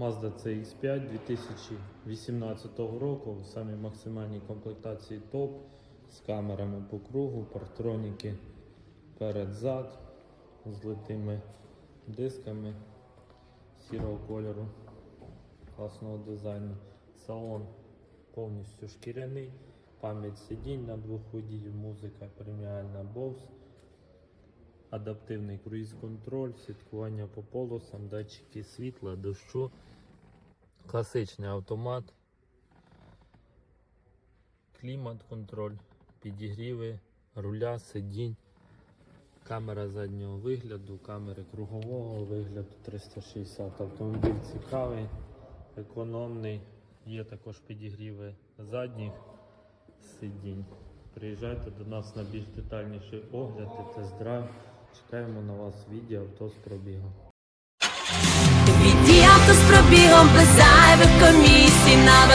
Mazda CX5 2018 року. Самі максимальні комплектації топ з камерами по кругу, партроніки перед-зад з литими дисками сірого кольору, класного дизайну. Салон повністю шкіряний, пам'ять сидінь на двох водіїв, музика преміальна Bose, адаптивний круїз-контроль, слідкування по полосам, датчики світла, дощу, класичний автомат, клімат-контроль, підігріви, руля, сидінь. Камера заднього вигляду, камери кругового вигляду 360. Автомобіль цікавий, економний. Є також підігріви задніх сидінь. Приїжджайте до нас на більш детальніший огляд і тест-драйв. Чекаємо на вас відео авто з пробігом. Віді авто з пробігом без зайвих комісій на